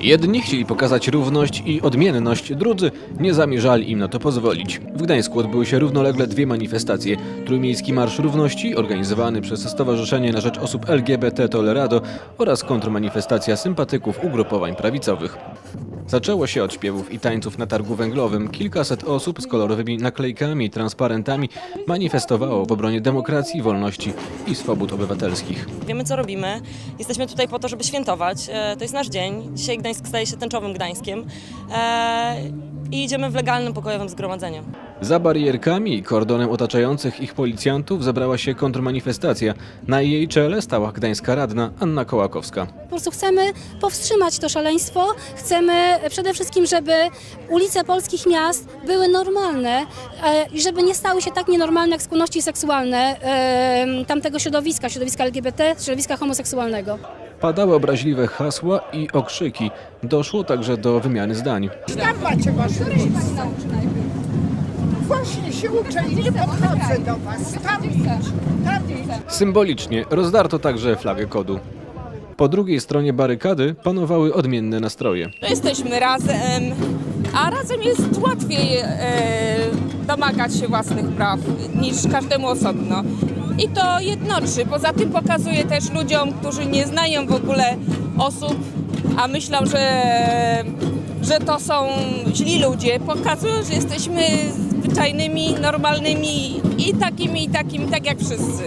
Jedni chcieli pokazać równość i odmienność, drudzy nie zamierzali im na to pozwolić. W Gdańsku odbyły się równolegle dwie manifestacje. Trójmiejski Marsz Równości, organizowany przez Stowarzyszenie na Rzecz Osób LGBT Tolerado oraz kontrmanifestacja sympatyków ugrupowań prawicowych. Zaczęło się od śpiewów i tańców na targu węglowym. Kilkaset osób z kolorowymi naklejkami i transparentami manifestowało w obronie demokracji, wolności i swobód obywatelskich. Wiemy, co robimy. Jesteśmy tutaj po to, żeby świętować. E, To jest nasz dzień. Dzisiaj Gdańsk staje się tęczowym Gdańskiem. E, I idziemy w legalnym, pokojowym zgromadzeniu. Za barierkami i kordonem otaczających ich policjantów zebrała się kontrmanifestacja. Na jej czele stała gdańska radna Anna Kołakowska. Po prostu chcemy powstrzymać to szaleństwo. Chcemy przede wszystkim, żeby ulice polskich miast były normalne e, i żeby nie stały się tak nienormalne jak skłonności seksualne tamtego środowiska, środowiska LGBT, środowiska homoseksualnego. Padały obraźliwe hasła i okrzyki. Doszło także do wymiany zdań. Tam macie wasze miejsce. Właśnie się uczę i nie podchodzę do was. Tam idź. Tam idź. Symbolicznie rozdarto także flagę kodu. Po drugiej stronie barykady panowały odmienne nastroje. To jesteśmy razem, a razem jest łatwiej e, domagać się własnych praw niż każdemu osobno. I to jednoczy. Poza tym pokazuje też ludziom, którzy nie znają w ogóle osób, a myślą, że, że to są źli ludzie. Pokazują, że jesteśmy zwyczajnymi, normalnymi i takimi, i takimi, tak jak wszyscy.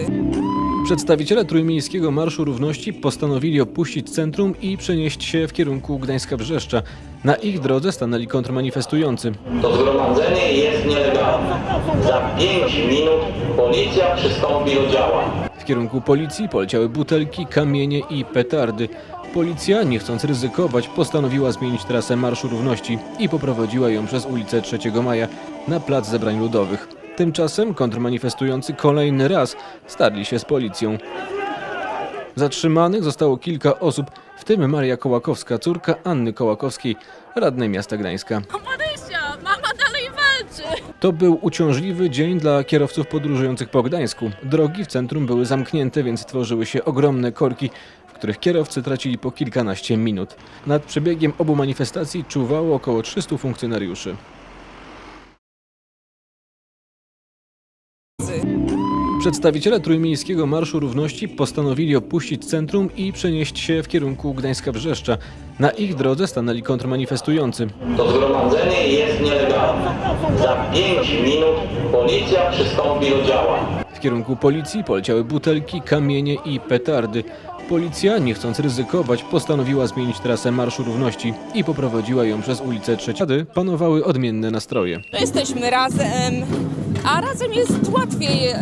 Przedstawiciele Trójmiejskiego Marszu Równości postanowili opuścić centrum i przenieść się w kierunku Gdańska Wrzeszcza. Na ich drodze stanęli kontrmanifestujący. To zgromadzenie jest nielegalne. Za 5 minut policja przystąpi do działań. W kierunku policji poleciały butelki, kamienie i petardy. Policja, nie chcąc ryzykować, postanowiła zmienić trasę Marszu Równości i poprowadziła ją przez ulicę 3 Maja na plac zebrań ludowych. Tymczasem kontrmanifestujący kolejny raz starli się z policją. Zatrzymanych zostało kilka osób, w tym Maria Kołakowska, córka Anny Kołakowskiej, radnej miasta Gdańska. Marysia, mama dalej walczy. To był uciążliwy dzień dla kierowców podróżujących po Gdańsku. Drogi w centrum były zamknięte, więc tworzyły się ogromne korki, w których kierowcy tracili po kilkanaście minut. Nad przebiegiem obu manifestacji czuwało około 300 funkcjonariuszy. Przedstawiciele Trójmiejskiego Marszu Równości postanowili opuścić centrum i przenieść się w kierunku Gdańska Wrzeszcza. Na ich drodze stanęli kontrmanifestujący. To zgromadzenie jest nielegalne. Za 5 minut policja przystąpi do działań. W kierunku policji poleciały butelki, kamienie i petardy. Policja, nie chcąc ryzykować, postanowiła zmienić trasę Marszu Równości i poprowadziła ją przez ulicę Trzeciady. Panowały odmienne nastroje. To jesteśmy razem, a razem jest łatwiej e,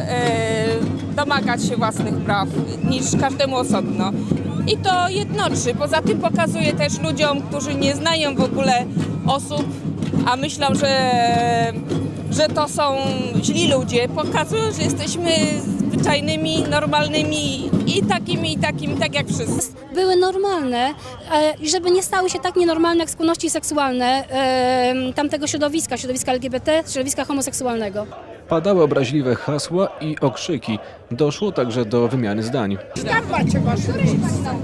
domagać się własnych praw niż każdemu osobno. I to jednoczy. Poza tym pokazuje też ludziom, którzy nie znają w ogóle osób, a myślą, że, że to są źli ludzie. Pokazują, że jesteśmy zwyczajnymi, normalnymi i takimi, i takimi, tak jak wszyscy. Były normalne e, i żeby nie stały się tak nienormalne jak skłonności seksualne tamtego środowiska, środowiska LGBT, środowiska homoseksualnego. Padały obraźliwe hasła i okrzyki. Doszło także do wymiany zdań. Tam macie wasze miejsce.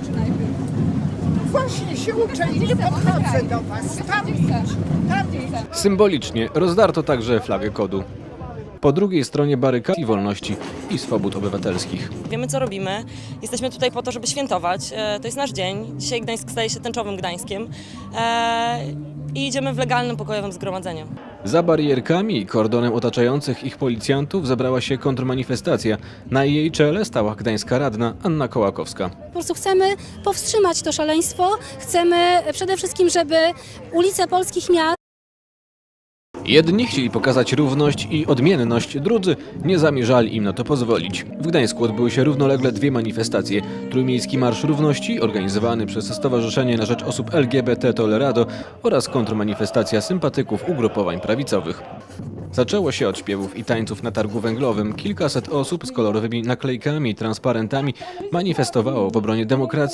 Właśnie się uczę i nie podchodzę do was. Tam idź. Tam idź. Symbolicznie rozdarto także flagę kodu. Po drugiej stronie barykady wolności i swobód obywatelskich. Wiemy, co robimy. Jesteśmy tutaj po to, żeby świętować. E, To jest nasz dzień. Dzisiaj Gdańsk staje się tęczowym Gdańskiem. E, I idziemy w legalnym, pokojowym zgromadzeniu. Za barierkami i kordonem otaczających ich policjantów zebrała się kontrmanifestacja. Na jej czele stała gdańska radna Anna Kołakowska. Po prostu chcemy powstrzymać to szaleństwo. Chcemy przede wszystkim, żeby ulice polskich miast Jedni chcieli pokazać równość i odmienność, drudzy nie zamierzali im na to pozwolić. W Gdańsku odbyły się równolegle dwie manifestacje. Trójmiejski Marsz Równości, organizowany przez Stowarzyszenie na Rzecz Osób LGBT Tolerado oraz kontrmanifestacja sympatyków ugrupowań prawicowych. Zaczęło się od śpiewów i tańców na targu węglowym. Kilkaset osób z kolorowymi naklejkami i transparentami manifestowało w obronie demokracji.